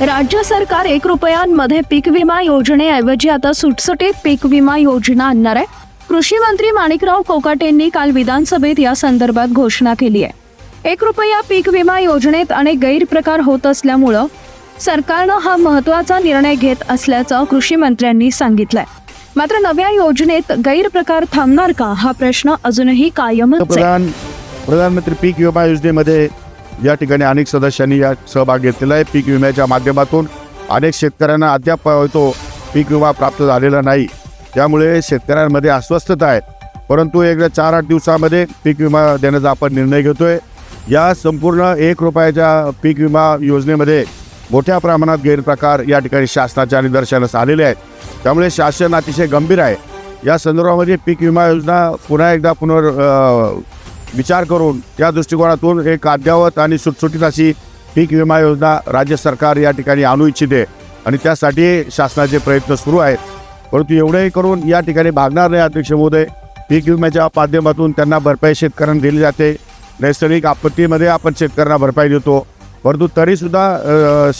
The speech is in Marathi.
राज्य सरकार एक रुपयांमध्ये पीक विमा योजनेऐवजी आता सुटसुटीत पीक विमा योजना आणणार आहे. कृषी मंत्री माणिकराव कोकाटेंनी काल विधानसभेत या संदर्भात घोषणा केली आहे. एक रुपया पीक विमा योजनेत अनेक गैरप्रकार होत असल्यामुळं सरकारनं हा महत्त्वाचा निर्णय घेत असल्याचं कृषी मंत्र्यांनी सांगितलंय. मात्र नव्या योजनेत गैरप्रकार थांबणार का? हा प्रश्न अजूनही कायमच प्रधानमंत्री पीक विमा योजनेमध्ये या ठिकाणी अनेक सदस्यांनी या सहभाग घेतलेला आहे. पीक विम्याच्या माध्यमातून अनेक शेतकऱ्यांना अद्याप तो पीक विमा प्राप्त झालेला नाही. त्यामुळे शेतकऱ्यांमध्ये अस्वस्थता आहे. परंतु एकदा चार आठ दिवसामध्ये पीक विमा देण्याचा आपण निर्णय घेतोय. या संपूर्ण एक रुपयाच्या पीक विमा योजनेमध्ये मोठ्या प्रमाणात गैरप्रकार या ठिकाणी शासनाच्या निदर्शनास आलेले आहेत. त्यामुळे शासन अतिशय गंभीर आहे. या संदर्भामध्ये पीक विमा योजना पुन्हा एकदा पुनर् विचार करून त्या दृष्टिकोनातून एक अद्यावत आणि सुटसुटीत अशी पीक विमा योजना राज्य सरकार या ठिकाणी आणू इच्छिते. आणि त्यासाठी शासनाचे प्रयत्न सुरू आहेत. परंतु एवढंही करून या ठिकाणी भागणार नाही अध्यक्ष महोदय. पीक विम्याच्या माध्यमातून त्यांना भरपाई शेतकऱ्यांना दिली जाते. नैसर्गिक आपत्तीमध्ये आपण शेतकऱ्यांना भरपाई देतो. परंतु तरीसुद्धा